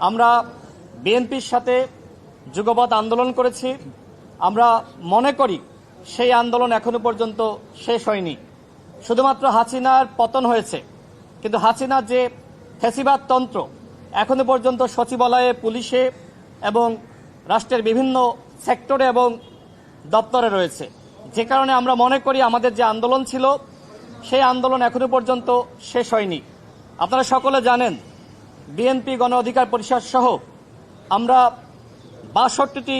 আমরা বিএনপির সাথে যুগপৎ আন্দোলন করেছি। আমরা মনে করি সেই আন্দোলন এখনও পর্যন্ত শেষ হয়নি। শুধুমাত্র হাসিনার পতন হয়েছে। কিন্তু হাসিনার যে ফেসিবাদ তন্ত্র এখনও পর্যন্ত সচিবালয়ে, পুলিশে এবং রাষ্ট্রের বিভিন্ন সেক্টরে এবং দপ্তরে রয়েছে। যে কারণে আমরা মনে করি আমাদের যে আন্দোলন ছিল, সেই আন্দোলন এখনও পর্যন্ত শেষ হয়নি। আপনারা সকলে জানেন বিএনপি গণ অধিকার পরিষদ সহ আমরা বাষট্টিটি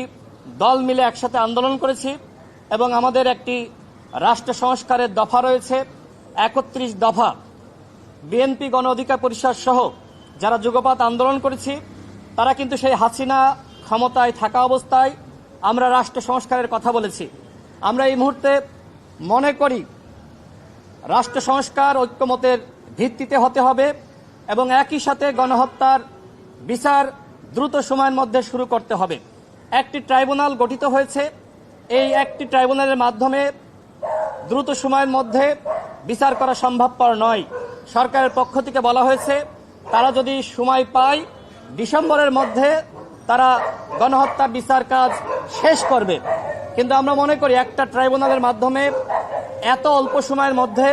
দল মিলে একসাথে আন্দোলন করেছি এবং আমাদের একটি রাষ্ট্র সংস্কারের দফা রয়েছে, একত্রিশ দফা। বিএনপি গণ অধিকার পরিষদ সহ যারা যুগপাত আন্দোলন করেছি, তারা কিন্তু সেই হাসিনা ক্ষমতায় থাকা অবস্থায় আমরা রাষ্ট্র সংস্কারের কথা বলেছি। আমরা এই মুহূর্তে মনে করি, রাষ্ট্র সংস্কার ঐক্যমতের ভিত্তিতে হতে হবে। এবং একই সাথে গণহত্যার বিচার দ্রুত সময়ের মধ্যে শুরু করতে হবে। একটি ট্রাইব্যুনাল গঠিত হয়েছে। এই একটি ট্রাইব্যুনালের মাধ্যমে দ্রুত সময়ের মধ্যে বিচার করা সম্ভবপর নয়। সরকারের পক্ষ থেকে বলা হয়েছে, তারা যদি সময় পায়, ডিসেম্বরের মধ্যে তারা গণহত্যার বিচার কাজ শেষ করবে। কিন্তু আমরা মনে করি একটা ট্রাইব্যুনালের মাধ্যমে এত অল্প সময়ের মধ্যে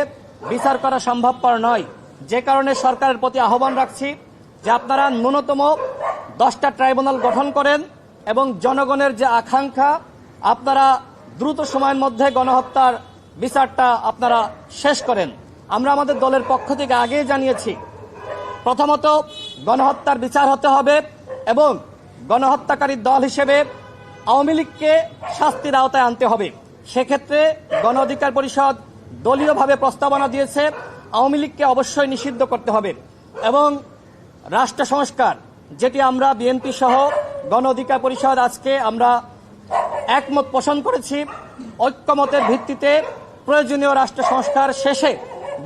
বিচার করা সম্ভবপর নয়। যে কারণে সরকারের প্রতি আহ্বান রাখছি যে আপনারা ন্যূনতম দশটা ট্রাইব্যুনাল গঠন করেন এবং জনগণের যে আকাঙ্ক্ষা, আপনারা দ্রুত সময়ের মধ্যে গণহত্যার বিচারটা আপনারা শেষ করেন। আমরা আমাদের দলের পক্ষ থেকে আগেই জানিয়েছি, প্রথমত গণহত্যার বিচার হতে হবে এবং গণহত্যাকারী দল হিসেবে আওয়ামী লীগকে শাস্তির আওতায় আনতে হবে। সেক্ষেত্রে গণ অধিকার পরিষদ দলীয়ভাবে প্রস্তাবনা দিয়েছে আওয়ামী লীগকে অবশ্যই নিষিদ্ধ করতে হবে। এবং রাষ্ট্র সংস্কার, যেটি আমরা বিএনপি সহ গণ অধিকার পরিষদ আজকে আমরা একমত পোষণ করেছি, ঐক্যমতের ভিত্তিতে প্রয়োজনীয় রাষ্ট্র সংস্কার শেষে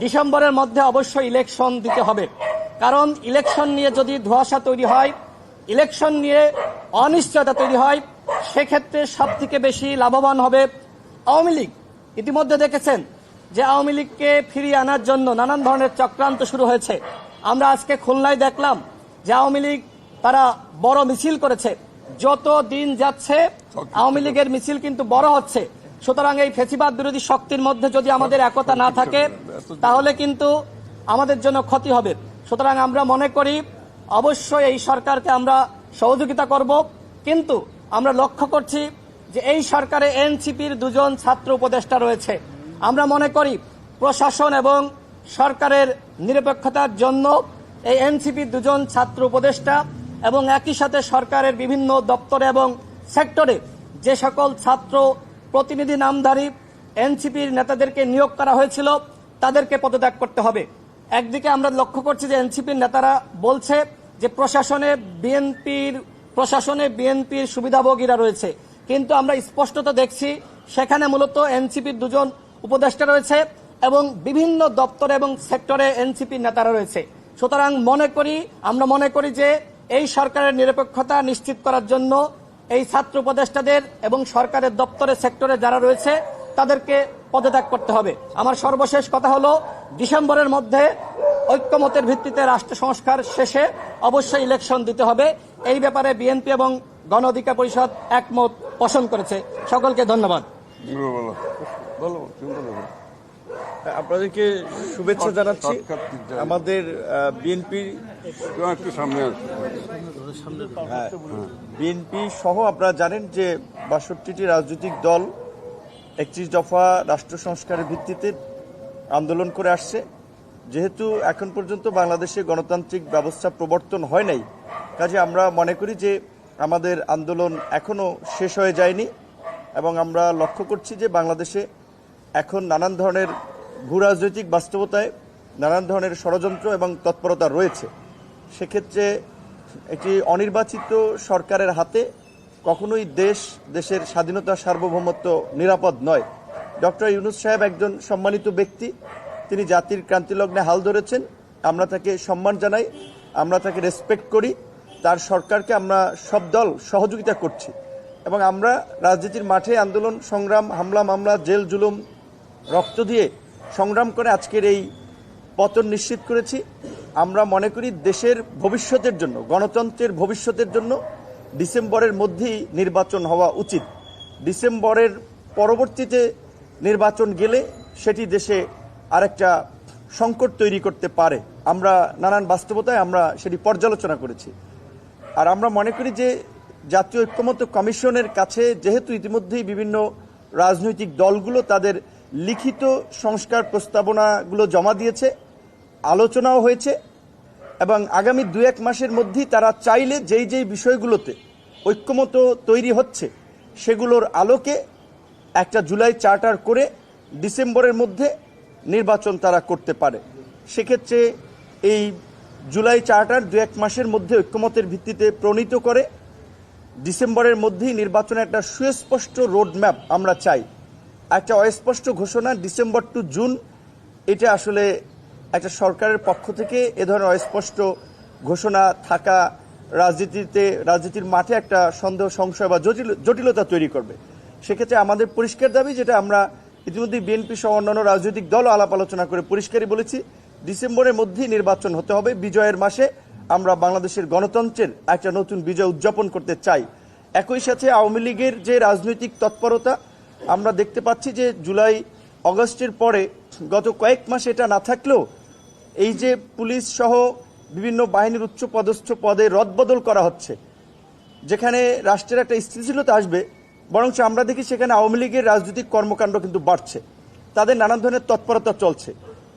ডিসেম্বরের মধ্যে অবশ্যই ইলেকশন দিতে হবে। কারণ ইলেকশন নিয়ে যদি ধোঁয়াশা তৈরি হয়, ইলেকশন নিয়ে অনিশ্চয়তা তৈরি হয়, সেক্ষেত্রে সব থেকে বেশি লাভবান হবে আওয়ামী লীগ। ইতিমধ্যে দেখেছেন যে আওয়ামী লীগকে ফিরিয়ে আনার জন্য নানান ধরনের চক্রান্ত শুরু হয়েছে। আমরা আজকে খুলনায় দেখলাম যে আওয়ামী লীগ তারা বড় মিছিল করেছে। যত দিন যাচ্ছে, আওয়ামী লীগের মিছিল কিন্তু বড় হচ্ছে। সুতরাং এই ফেসিবাদ বিরোধী শক্তির মধ্যে যদি আমাদের একতা না থাকে, তাহলে কিন্তু আমাদের জন্য ক্ষতি হবে। সুতরাং আমরা মনে করি, অবশ্যই এই সরকারকে আমরা সহযোগিতা করব। কিন্তু আমরা লক্ষ্য করছি যে এই সরকারে এনসিপির দুজন ছাত্র উপদেষ্টা রয়েছে। আমরা মনে করি প্রশাসন এবং সরকারের নিরপেক্ষতার জন্য এই এনসিপির দুজন ছাত্র উপদেষ্টা এবং একই সাথে সরকারের বিভিন্ন দপ্তরে এবং সেক্টরে যে সকল ছাত্র প্রতিনিধি নামধারী এনসিপির নেতাদেরকে নিয়োগ করা হয়েছিল, তাদেরকে পদত্যাগ করতে হবে। একদিকে আমরা লক্ষ্য করছি যে এনসিপির নেতারা বলছে যে প্রশাসনে বিএনপির প্রশাসনে বিএনপির সুবিধাভোগীরা রয়েছে। কিন্তু আমরা স্পষ্টত দেখছি সেখানে মূলত এনসিপির দুজন উপদেষ্টা রয়েছে এবং বিভিন্ন দপ্তরে এবং সেক্টরে এনসিপির নেতারা রয়েছে। সুতরাং মনে করি, আমরা মনে করি যে এই সরকারের নিরপেক্ষতা নিশ্চিত করার জন্য এই ছাত্র উপদেষ্টাদের এবং সরকারের দপ্তরে, সেক্টরে যারা রয়েছে, তাদেরকে পদত্যাগ করতে হবে। আমার সর্বশেষ কথা হলো, ডিসেম্বরের মধ্যে ঐক্যমতের ভিত্তিতে রাষ্ট্র সংস্কার শেষে অবশ্যই ইলেকশন দিতে হবে। এই ব্যাপারে বিএনপি এবং গণ অধিকার পরিষদ একমত পোষণ করেছে। সকলকে ধন্যবাদ। বলো বলো বলো তুমি বলো বলো। আপনাদেরকে শুভেচ্ছা জানাচ্ছি। আমাদের বিএনপি একটু সামনে বিএনপি সহ আপনারা জানেন যে বাষট্টিটি রাজনৈতিক দল একত্রিশ দফা রাষ্ট্র সংস্কারের ভিত্তিতে আন্দোলন করে আসছে যেহেতু এখন পর্যন্ত বাংলাদেশে গণতান্ত্রিক ব্যবস্থা প্রবর্তন হয় নাই কাজে আমরা মনে করি যে আমাদের আন্দোলন এখনও শেষ হয়ে যায়নি এবং আমরা লক্ষ্য করছি যে বাংলাদেশে এখন নানান ধরনের ভূরাজনৈতিক বাস্তবতায়, নানান ধরনের ষড়যন্ত্র এবং তৎপরতা রয়েছে। সেক্ষেত্রে একটি অনির্বাচিত সরকারের হাতে কখনোই দেশ, দেশের স্বাধীনতা সার্বভৌমত্ব নিরাপদ নয়। ডক্টর ইউনুস সাহেব একজন সম্মানিত ব্যক্তি। তিনি জাতির ক্রান্তিলগ্নে হাল ধরেছেন। আমরা তাকে সম্মান জানাই, আমরা তাকে রেসপেক্ট করি। তার সরকারকে আমরা সব দল সহযোগিতা করছি। এবং আমরা রাজনীতির মাঠে আন্দোলন, সংগ্রাম, হামলা, মামলা, জেল, জুলুম রক্ত দিয়ে সংগ্রাম করে আজকের এই পতন নিশ্চিত করেছি। আমরা মনে করি দেশের ভবিষ্যতের জন্য, গণতন্ত্রের ভবিষ্যতের জন্য ডিসেম্বরের মধ্যেই নির্বাচন হওয়া উচিত। ডিসেম্বরের পরবর্তীতে নির্বাচন গেলে সেটি দেশে আরেকটা সংকট তৈরি করতে পারে। আমরা নানান বাস্তবতায় আমরা সেটি পর্যালোচনা করেছি। আর আমরা মনে করি যে জাতীয় ঐক্যমত্য কমিশনের কাছে যেহেতু ইতিমধ্যেই বিভিন্ন রাজনৈতিক দলগুলো তাদের লিখিত সংস্কার প্রস্তাবনাগুলো জমা দিয়েছে, আলোচনাও হয়েছে, এবং আগামী দু এক মাসের মধ্যেই তারা চাইলে যেই যেই বিষয়গুলোতে ঐক্যমত তৈরি হচ্ছে, সেগুলোর আলোকে একটা জুলাই চার্টার করে ডিসেম্বরের মধ্যে নির্বাচন তারা করতে পারে। সেক্ষেত্রে এই জুলাই চার্টার দু এক মাসের মধ্যে ঐক্যমতের ভিত্তিতে প্রণীত করে ডিসেম্বরের মধ্যেই নির্বাচনের একটা সুস্পষ্ট রোডম্যাপ আমরা চাই। একটা অস্পষ্ট ঘোষণা ডিসেম্বর টু জুন, এটা আসলে একটা সরকারের পক্ষ থেকে এ ধরনের অস্পষ্ট ঘোষণা থাকা রাজনীতিতে, রাজনীতির মাঠে একটা সন্দেহ, সংশয় বা জটিল, জটিলতা তৈরি করবে। সেক্ষেত্রে আমাদের পরিষ্কার দাবি যেটা আমরা ইতিমধ্যে বিএনপি সহ অন্যান্য রাজনৈতিক দলও আলাপ আলোচনা করে পরিষ্কারই বলেছি, ডিসেম্বরের মধ্যেই নির্বাচন হতে হবে। বিজয়ের মাসে আমরা বাংলাদেশের গণতন্ত্রের একটা নতুন বিজয় উদযাপন করতে চাই। একই সাথে আওয়ামী লীগের যে রাজনৈতিক তৎপরতা আমরা দেখতে পাচ্ছি যে জুলাই, অগস্টের পরে গত কয়েক মাস এটা না থাকলেও এই যে পুলিশ সহ বিভিন্ন বাহিনীর উচ্চ পদস্থ পদে রদবদল করা হচ্ছে, যেখানে রাষ্ট্রের একটা স্থিতিশীলতা আসবে, বরঞ্চ আমরা দেখি সেখানে আওয়ামী লীগের রাজনৈতিক কর্মকাণ্ড কিন্তু বাড়ছে। তাদের নানান ধরনের তৎপরতা চলছে।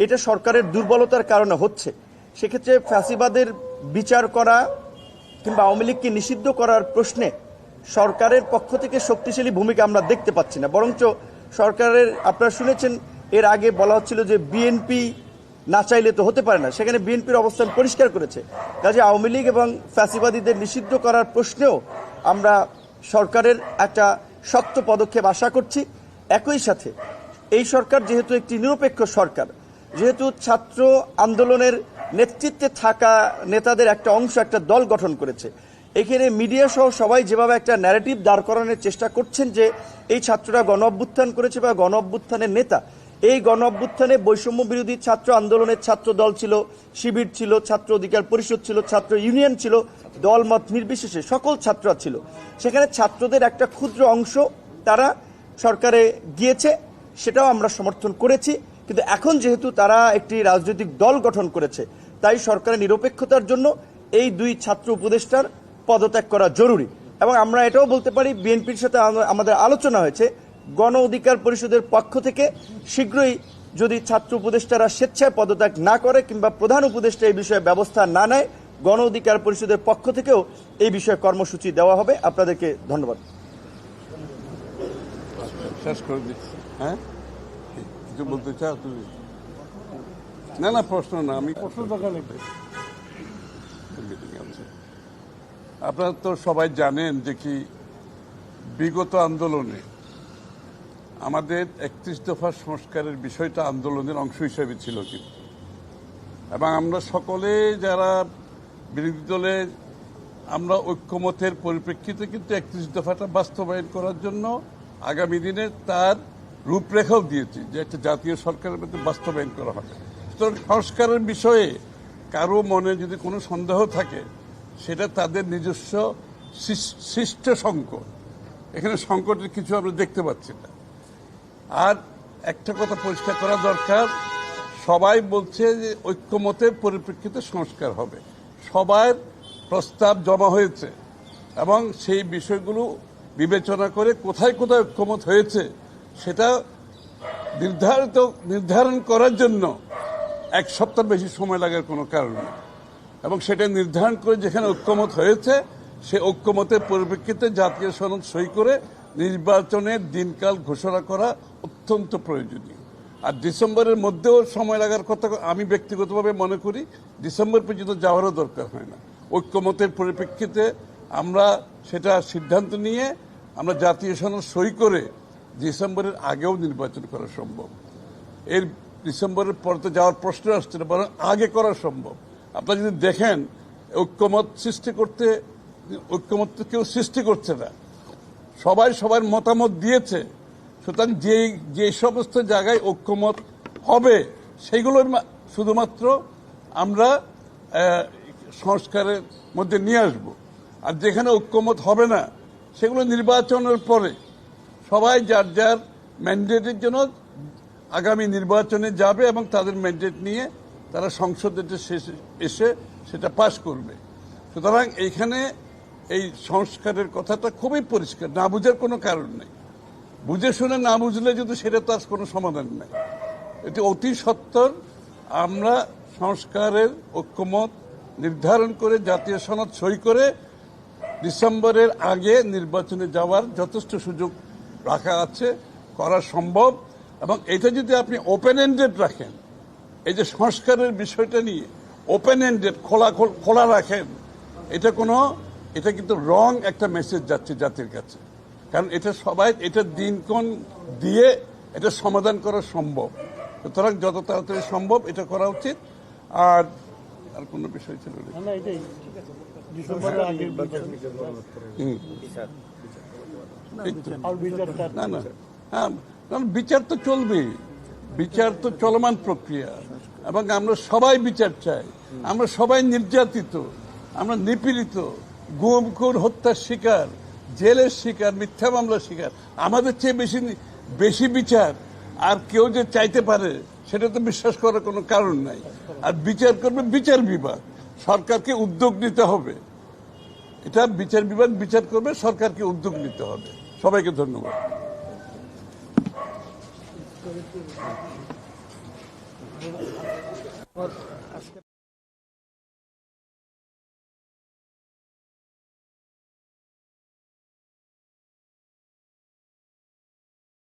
এটা সরকারের দুর্বলতার কারণে হচ্ছে। সেক্ষেত্রে ফ্যাসিবাদের বিচার করা কিংবা আওয়ামী লীগকে নিষিদ্ধ করার প্রশ্নে সরকারের পক্ষ থেকে শক্তিশালী ভূমিকা আমরা দেখতে পাচ্ছি না। বরঞ্চ সরকারের, আপনারা শুনেছেন, এর আগে বলা হচ্ছিল যে বিএনপি না চাইলে তো হতে পারে না। সেখানে বিএনপির অবস্থান পরিষ্কার করেছে। কাজে আওয়ামী লীগ এবং ফ্যাসিবাদীদের নিষিদ্ধ করার প্রশ্নেও আমরা সরকারের একটা শক্ত পদক্ষেপ আশা করছি। একই সাথে, এই সরকার যেহেতু একটি নিরপেক্ষ সরকার, যেহেতু ছাত্র আন্দোলনের নেতৃত্বে থাকা নেতাদের একটা অংশ, একটা দল গঠন করেছে এখানে মিডিয়া সহ সবাই যেভাবে একটা ন্যারেটিভ দাঁড় করানোর চেষ্টা করছেন যে এই ছাত্ররা গণ অভ্যুত্থান করেছে বা গণ অভ্যুত্থানের নেতা, এই গণ অভ্যুত্থানে বৈষম্য বিরোধী ছাত্র আন্দোলনের ছাত্র দল ছিল, শিবির ছিল, ছাত্র অধিকার পরিষদ ছিল, ছাত্র ইউনিয়ন ছিল দল দলমত নির্বিশেষে সকল ছাত্ররা ছিল। সেখানে ছাত্রদের একটা ক্ষুদ্র অংশ তারা সরকারে গিয়েছে, সেটাও আমরা সমর্থন করেছি, কিন্তু এখন যেহেতু তারা একটি রাজনৈতিক দল গঠন করেছে, তাই সরকারের নিরপেক্ষতার জন্য এই দুই ছাত্র উপদেষ্টার পদত্যাগ করা জরুরি। এবং আমরা এটাও বলতে পারি বিএনপির সাথে আমাদের আলোচনা হয়েছে গণ অধিকার পরিষদের পক্ষ থেকে শীঘ্রই যদি ছাত্র উপদেষ্টারা স্বেচ্ছায় পদত্যাগ না করে কিংবা প্রধান উপদেষ্টা এই বিষয়ে ব্যবস্থা না নেয় গণ অধিকার পরিষদের পক্ষ থেকেও এই বিষয়ে কর্মসূচি দেওয়া হবে। আপনাদেরকে ধন্যবাদ। শেষ করে দিচ্ছি। হ্যাঁ? কিছু বলতে চাও তুমি? না না প্রশ্ন না আমি প্রশ্ন দরকার মিটিং আছে। আপনারা তো সবাই জানেন যে কি বিগত আন্দোলনে আমাদের একত্রিশ দফা সংস্কারের বিষয়টা আন্দোলনের অংশ হিসেবে ছিল কিন্তু। এবং আমরা সকলে যারা বিরোধী দলে, আমরা ঐক্যমতের পরিপ্রেক্ষিতে কিন্তু একত্রিশ দফাটা বাস্তবায়ন করার জন্য আগামী দিনে তার রূপরেখাও দিয়েছি যে একটা জাতীয় সরকারের মধ্যে বাস্তবায়ন করা হবে। সুতরাং সংস্কারের বিষয়ে কারও মনে যদি কোনো সন্দেহ থাকে সেটা তাদের নিজস্ব সৃষ্ট সংকট। এখানে সংকটের কিছু আমরা দেখতে পাচ্ছি না। আর একটা কথা পরিষ্কার করা দরকার, সবাই বলছে যে ঐক্যমতের পরিপ্রেক্ষিতে সংস্কার হবে। সবার প্রস্তাব জমা হয়েছে এবং সেই বিষয়গুলো বিবেচনা করে কোথায় কোথায় ঐক্যমত হয়েছে সেটা নির্ধারিত, নির্ধারণ করার জন্য এক সপ্তাহ বেশি সময় লাগার কোনো কারণ নেই। এবং সেটা নির্ধারণ করে যেখানে ঐক্যমত হয়েছে, সে ঐক্যমতের পরিপ্রেক্ষিতে জাতীয় সনদ সই করে নির্বাচনের দিনকাল ঘোষণা করা অত্যন্ত প্রয়োজনীয়। আর ডিসেম্বরের মধ্যেও সময় লাগার কথা আমি ব্যক্তিগতভাবে মনে করি, ডিসেম্বর পর্যন্ত যাওয়ারও দরকার হয় না। ঐক্যমতের পরিপ্রেক্ষিতে আমরা সেটা সিদ্ধান্ত নিয়ে আমরা জাতীয় সনদ সই করে ডিসেম্বরের আগেও নির্বাচন করা সম্ভব। এর ডিসেম্বরের পর তো যাওয়ার প্রশ্ন আসছে না, বরং আগে করা সম্ভব। আপনারা যদি দেখেন, ঐক্যমত সৃষ্টি করতে ঐক্যমত কেউ সৃষ্টি করছে না। সবাই সবার মতামত দিয়েছে। সুতরাং যে যে সমস্ত জায়গায় ঐক্যমত হবে মা- শুধুমাত্র আমরা সংস্কারের মধ্যে নিয়ে আসব। আর যেখানে ঐক্যমত হবে না, সেগুলো নির্বাচনের পরে সবাই যার যার ম্যান্ডেটের জন্য আগামী নির্বাচনে যাবে এবং তাদের ম্যান্ডেট নিয়ে তারা সংসদে এসে সেটা পাশ করবে। সুতরাং এইখানে এই সংস্কারের কথাটা খুবই পরিষ্কার, না বুঝার কোনো কারণ নেই। বুঝে শুনে না বুঝলে যদি সেটা তার কোনো সমাধান নেই। এটি অতি সত্তর, আমরা সংস্কারের ঐক্যমত নির্ধারণ করে জাতীয় সনদ সই করে ডিসেম্বরের আগে নির্বাচনে যাওয়ার যথেষ্ট সুযোগ রাখা আছে, করা সম্ভব। এবং এটা যদি আপনি ওপেন এন্ডেড রাখেন এই যে সংস্কারের বিষয়টা নিয়ে ওপেন এন্ডেড খোলা খোল- খোলা রাখেন এটা কোনো এটা কিন্তু রং একটা মেসেজ যাচ্ছে জাতির কাছে। কারণ এটা সবাই এটা দিনক্ষণ দিয়ে এটা সমাধান করা সম্ভব। সুতরাং যত তাড়াতাড়ি সম্ভব এটা করা উচিত। আর আর কোনো বিষয় ছিল না। না না না। হ্যাঁ কারণ বিচার তো চলবেই। বিচার তো চলমান প্রক্রিয়া। এবং আমরা সবাই বিচার চাই। আমরা সবাই নির্যাতিত। আমরা নিপীড়িত। গুম, খুন, হত্যার শিকার, জেলের শিকার, মিথ্যা মামলার শিকার। আমাদের চেয়ে বেশি বেশি বিচার আর কেউ যে চাইতে পারে, সেটা তো বিশ্বাস করার কোনো কারণ নাই। আর বিচার করবে বিচার বিভাগ। সরকারকে উদ্যোগ নিতে হবে। এটা বিচার বিভাগ বিচার করবে, সরকারকে উদ্যোগ নিতে হবে। সবাইকে ধন্যবাদ। আজকে